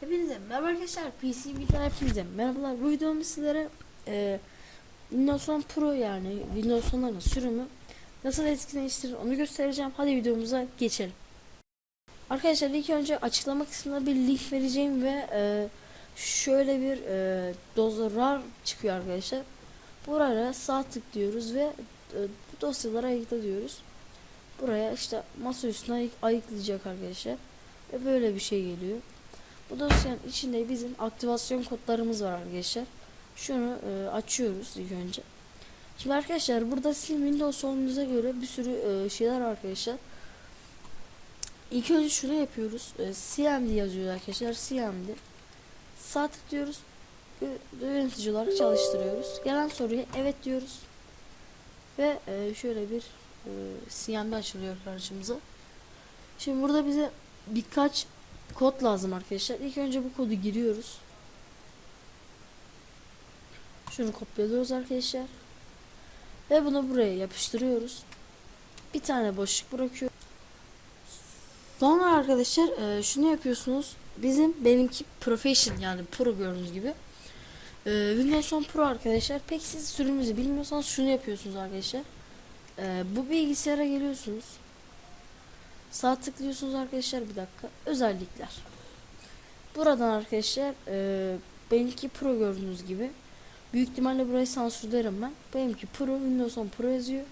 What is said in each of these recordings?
Hepinize merhaba arkadaşlar. PC Bilgiler hepinize merhabalar. Bu videomda sizlere e, Windows 10 Pro yani Windows 10'ların sürümü nasıl etkileştirir onu göstereceğim. Hadi videomuza geçelim. Arkadaşlar ilk önce açıklama kısmına bir link vereceğim ve e, şöyle bir e, dosya çıkıyor arkadaşlar. Buraya sağ tıklıyoruz ve e, bu dosyaları ayıkla diyoruz. Buraya işte masa üstüne ayık- ayıklayacak arkadaşlar. Ve böyle bir şey geliyor. Bu dosyanın içinde bizim aktivasyon kodlarımız var arkadaşlar. Şunu e, açıyoruz ilk önce. Şimdi arkadaşlar burada sizin Windows olduğunuza göre bir sürü e, şeyler arkadaşlar. İlk önce şunu yapıyoruz. E, CMD yazıyoruz arkadaşlar. CMD. Sağ tıklıyoruz. Yönetici olarak çalıştırıyoruz. Gelen soruya evet diyoruz. Ve e, şöyle bir e, CMD açılıyor karşımıza. Şimdi burada bize birkaç kod lazım arkadaşlar. İlk önce bu kodu giriyoruz. Şunu kopyalıyoruz arkadaşlar. Ve bunu buraya yapıştırıyoruz. Bir tane boşluk bırakıyor. Sonra arkadaşlar e, şunu yapıyorsunuz. Bizim benimki profession yani pro gördüğünüz gibi. E, Windows 10 Pro arkadaşlar. Pek siz sürümünüzü bilmiyorsanız şunu yapıyorsunuz arkadaşlar. E, bu bilgisayara geliyorsunuz. Sağ tıklıyorsunuz arkadaşlar bir dakika. Özellikler. Buradan arkadaşlar e, benimki Pro gördüğünüz gibi. Büyük ihtimalle burayı sansürlerim ben. Benimki Pro Windows 10 Pro yazıyor.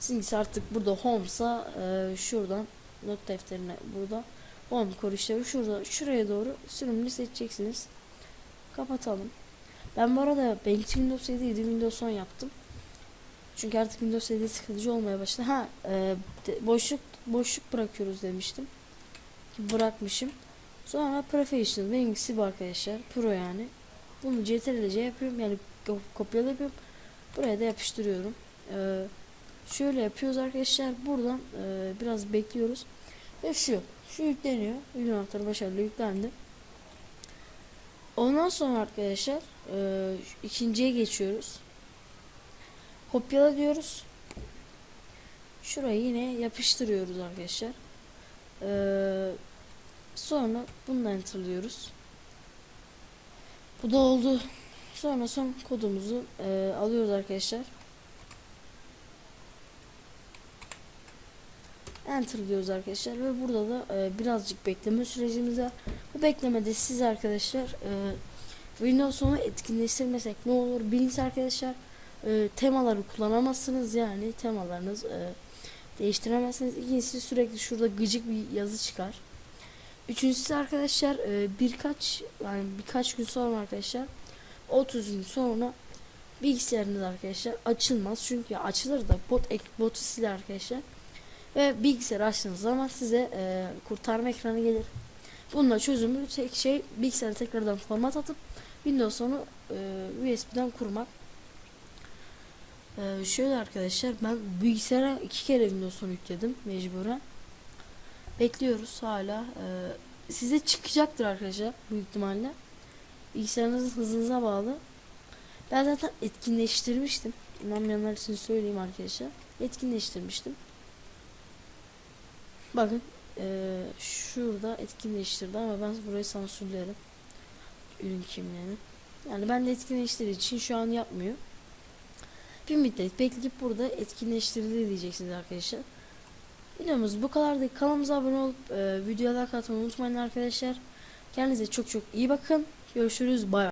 Sizinkisi artık burada Home'sa e, şuradan not defterine burada Home işlevi şurada şuraya doğru sürümünü seçeceksiniz. Kapatalım. Ben bu arada benimki Windows 7 idi Windows 10 yaptım. Çünkü artık Windows 7 sıkıcı olmaya başladı. Ha e, boşluk boşluk bırakıyoruz demiştim. Ki Bırakmışım. Sonra Professional benimkisi bu arkadaşlar. Pro yani. Bunu CTRL-C yapıyorum. Yani ko- kopyala yapıyorum. Buraya da yapıştırıyorum. Ee, şöyle yapıyoruz arkadaşlar. Buradan e, biraz bekliyoruz. Ve şu. Şu yükleniyor. Ürün anahtarı başarılı yüklendi. Ondan sonra arkadaşlar e, ikinciye geçiyoruz. Kopyala diyoruz. Şurayı yine yapıştırıyoruz arkadaşlar. Ee, sonra bunu enterlıyoruz. Bu da oldu. Sonra son kodumuzu e, alıyoruz arkadaşlar. Enter diyoruz arkadaşlar ve burada da e, birazcık bekleme sürecimiz var. Bu beklemede siz arkadaşlar e, Windows 10'u etkinleştirmesek ne olur biliniz arkadaşlar e, temaları kullanamazsınız yani temalarınız e, değiştiremezsiniz. İkincisi sürekli şurada gıcık bir yazı çıkar. Üçüncüsü arkadaşlar e, birkaç yani birkaç gün sonra arkadaşlar 30 gün sonra bilgisayarınız arkadaşlar açılmaz. Çünkü açılır da bot botu siler arkadaşlar. Ve bilgisayar açtığınız zaman size e, kurtarma ekranı gelir. Bununla çözümü tek şey bilgisayarı tekrardan format atıp Windows 10'u e, USB'den kurmak. Ee, şöyle arkadaşlar ben bilgisayara iki kere Windows 10 yükledim mecburen. Bekliyoruz hala. Ee, size çıkacaktır arkadaşlar büyük ihtimalle. Bilgisayarınızın hızınıza bağlı. Ben zaten etkinleştirmiştim. İnanmayanlar için söyleyeyim arkadaşlar. Etkinleştirmiştim. Bakın ee, şurada etkinleştirdi ama ben burayı sansürlerim. Ürün kimliğini. Yani ben de etkinleştirdiği için şu an yapmıyor. Bir müddet bekleyip burada etkinleştirildi diyeceksiniz arkadaşlar. Videomuz bu kadardı. Kanalımıza abone olup e, videoya like atmayı unutmayın arkadaşlar. Kendinize çok çok iyi bakın. Görüşürüz. Bay.